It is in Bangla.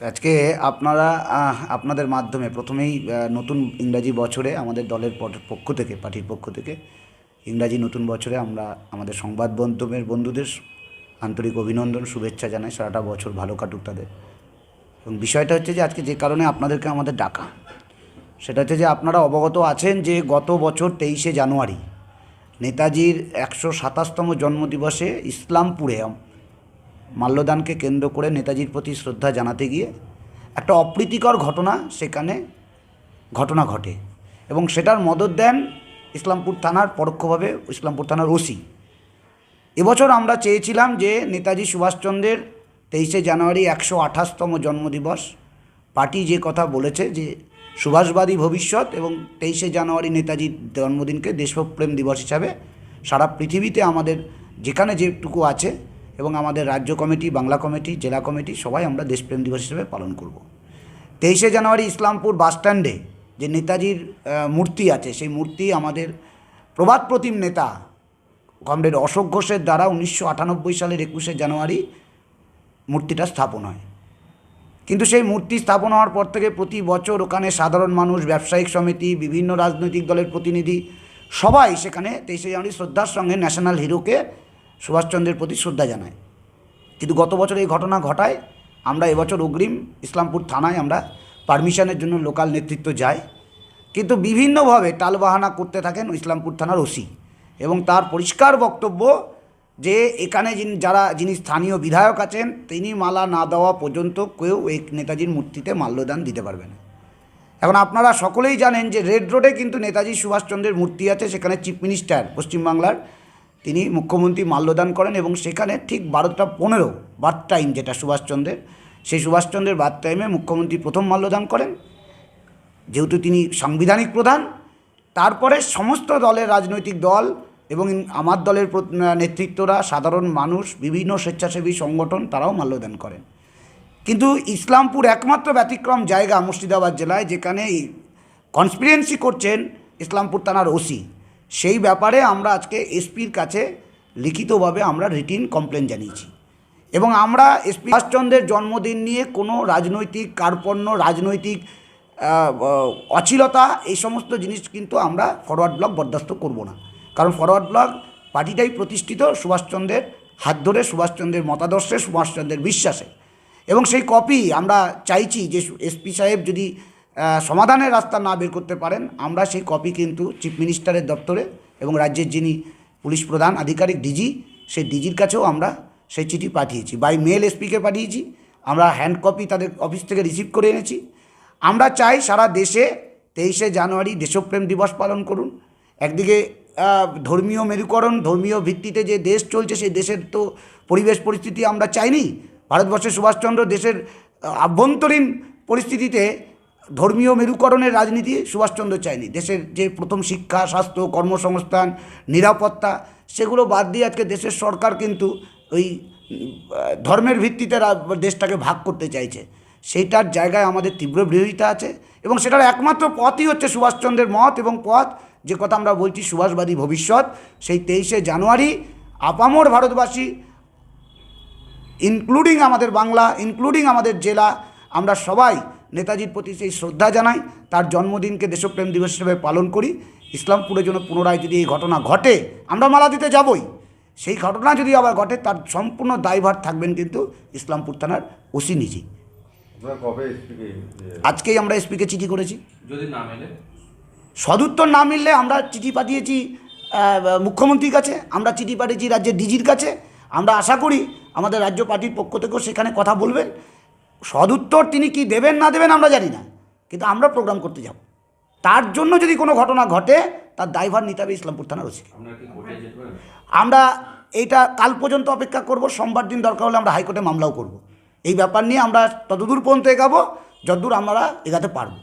আজকে আপনারা আপনাদের মাধ্যমে প্রথমেই নতুন ইংরাজি বছরে আমাদের দলের পক্ষ থেকে, পার্টির পক্ষ থেকে ইংরাজি নতুন বছরে আমরা আমাদের সংবাদ মাধ্যমের বন্ধুদের আন্তরিক অভিনন্দন, শুভেচ্ছা জানাই। সারাটা বছর ভালো কাটুক তাদের। এবং বিষয়টা হচ্ছে যে, আজকে যে কারণে আপনাদেরকে আমাদের ডাকা, সেটা হচ্ছে যে, আপনারা অবগত আছেন যে, গত বছর তেইশে জানুয়ারি নেতাজির একশো সাতাশতম জন্মদিবসে ইসলামপুরে মাল্যদানকে কেন্দ্র করে নেতাজির প্রতি শ্রদ্ধা জানাতে গিয়ে একটা অপ্রীতিকর ঘটনা সেখানে ঘটনা ঘটে এবং সেটার মদত দেন ইসলামপুর থানার পরোক্ষভাবে ইসলামপুর থানার ওসি। এবছর আমরা চেয়েছিলাম যে নেতাজি সুভাষচন্দ্রের তেইশে জানুয়ারি একশো আঠাশতম জন্মদিবস। পার্টি যে কথা বলেছে যে সুভাষবাদী ভবিষ্যৎ এবং তেইশে জানুয়ারি নেতাজির জন্মদিনকে দেশপ্রেম দিবস হিসাবে সারা পৃথিবীতে আমাদের যেখানে যেটুকু আছে এবং আমাদের রাজ্য কমিটি, বাংলা কমিটি, জেলা কমিটি, সবাই আমরা দেশপ্রেম দিবস হিসেবে পালন করব। তেইশে জানুয়ারি ইসলামপুর বাসস্ট্যান্ডে যে নেতাজির মূর্তি আছে, সেই মূর্তি আমাদের প্রবাদ প্রতিম নেতা কমরেড অশোক ঘোষের দ্বারা উনিশশো আটানব্বই সালের একুশে জানুয়ারি মূর্তিটা স্থাপন হয়। কিন্তু সেই মূর্তি স্থাপন হওয়ার পর থেকে প্রতি বছর ওখানে সাধারণ মানুষ, ব্যবসায়িক সমিতি, বিভিন্ন রাজনৈতিক দলের প্রতিনিধি সবাই সেখানে তেইশে জানুয়ারি শ্রদ্ধার সঙ্গে ন্যাশনাল হিরোকে সুভাষচন্দ্রের প্রতি শ্রদ্ধা জানায়। কিন্তু গত বছর এই ঘটনা ঘটায়, আমরা এবছর অগ্রিম ইসলামপুর থানায় আমরা পারমিশনের জন্য লোকাল নেতৃত্ব যাই। কিন্তু বিভিন্নভাবে টালবাহানা করতে থাকেন ইসলামপুর থানার ওসি এবং তার পরিষ্কার বক্তব্য যে এখানে যিনি যারা, যিনি স্থানীয় বিধায়ক আছেন, তিনি মালা না দেওয়া পর্যন্ত কেউ এই নেতাজির মূর্তিতে মাল্যদান দিতে পারবে না। এখন আপনারা সকলেই জানেন যে রেড রোডে কিন্তু নেতাজি সুভাষচন্দ্রের মূর্তি আছে, সেখানে চিফ মিনিস্টার পশ্চিমবাংলার তিনি মুখ্যমন্ত্রী মাল্যদান করেন এবং সেখানে ঠিক বারোটা পনেরো বার্থ টাইম যেটা সুভাষচন্দ্রের, সেই সুভাষচন্দ্রের বার্থ টাইমে মুখ্যমন্ত্রী প্রথম মাল্যদান করেন। যেহেতু তিনি সাংবিধানিক প্রধান, তারপরে সমস্ত দলের রাজনৈতিক দল এবং আমার দলের নেতৃত্বরা, সাধারণ মানুষ, বিভিন্ন স্বেচ্ছাসেবী সংগঠন, তারাও মাল্যদান করেন। কিন্তু ইসলামপুর একমাত্র ব্যতিক্রম জায়গা মুর্শিদাবাদ জেলায়, যেখানে কনস্পিরেন্সি করছেন ইসলামপুর থানার ওসি। সেই ব্যাপারে আমরা আজকে এসপির কাছে লিখিতভাবে আমরা রিটিন কমপ্লেন জানিয়েছি। এবং আমরা এসপি সুভাষচন্দ্রের জন্মদিন নিয়ে কোনো রাজনৈতিক কার্পণ্য, রাজনৈতিক অচিলতা এই সমস্ত জিনিস কিন্তু আমরা ফরওয়ার্ড ব্লক বরদাস্ত করব না। কারণ ফরওয়ার্ড ব্লক পার্টিটাই প্রতিষ্ঠিত সুভাষচন্দ্রের হাত ধরে, সুভাষচন্দ্রের মতাদর্শে, সুভাষচন্দ্রের বিশ্বাসে। এবং সেই কপি আমরা চাইছি যে এসপি সাহেব যদি সমাধানের রাস্তা না বের করতে পারেন, আমরা সেই কপি কিন্তু চিফ মিনিস্টারের দপ্তরে এবং রাজ্যের যিনি পুলিশ প্রধান আধিকারিক ডিজি সেই ডিজির কাছেও আমরা সেই চিঠি পাঠিয়েছি। বাই মেল এসপিকে পাঠিয়েছি। আমরা হ্যান্ড কপি তাদের অফিস থেকে রিসিভ করে এনেছি। আমরা চাই সারা দেশে তেইশে জানুয়ারি দেশপ্রেম দিবস পালন করুন। একদিকে ধর্মীয় মেরুকরণ, ধর্মীয় ভিত্তিতে যে দেশ চলছে, সেই দেশের তো পরিবেশ পরিস্থিতি আমরা চাইনি। ভারতবর্ষের সুভাষচন্দ্র দেশের আভ্যন্তরীণ পরিস্থিতিতে ধর্মীয় মেরুকরণের রাজনীতি সুভাষচন্দ্র চায়নি। দেশের যে প্রথম শিক্ষা, স্বাস্থ্য, কর্মসংস্থান, নিরাপত্তা, সেগুলো বাদ দিয়ে আজকে দেশের সরকার কিন্তু ওই ধর্মের ভিত্তিতে দেশটাকে ভাগ করতে চাইছে। সেইটার জায়গায় আমাদের তীব্র বিরোধিতা আছে এবং সেটার একমাত্র পথই হচ্ছে সুভাষচন্দ্রের মত এবং পথ। যে কথা আমরা বলছি, সুভাষবাদী ভবিষ্যৎ। সেই তেইশে জানুয়ারি আপামর ভারতবাসী ইনক্লুডিং আমাদের বাংলা ইনক্লুডিং আমাদের জেলা, আমরা সবাই নেতাজির প্রতি সেই শ্রদ্ধা জানাই তার জন্মদিনকে দেশপ্রেম দিবস হিসেবে পালন করি। ইসলামপুরের জন্য পুনরায় যদি এই ঘটনা ঘটে আমরা মালা দিতে যাবই। সেই ঘটনা যদি আবার ঘটে তার সম্পূর্ণ দায়ভার থাকবেন কিন্তু ইসলামপুর থানার ওসি নিজেই। আজকেই আমরা এসপিকে চিঠি করেছি। যদি না মেলে? সদুত্তর না মিললে আমরা চিঠি পাঠিয়েছি মুখ্যমন্ত্রীর কাছে আমরা চিঠি পাঠিয়েছি রাজ্যের ডিজির কাছে। আমরা আশা করি আমাদের রাজ্য পার্টির পক্ষ থেকেও সেখানে কথা বলবেন। সদুত্তর তিনি কি দেবেন না দেবেন আমরা জানি না কিন্তু আমরা প্রোগ্রাম করতে যাব। তার জন্য যদি কোনো ঘটনা ঘটে তার দায়ভার নিতে হবে ইসলামপুর থানার ওসিকে আমরা এইটা কাল পর্যন্ত অপেক্ষা করব সোমবার দিন দরকার হলে আমরা হাইকোর্টে মামলাও করব। এই ব্যাপার নিয়ে আমরা ততদূর পর্যন্ত এগাবো যতদূর আমরা এগাতে পারব।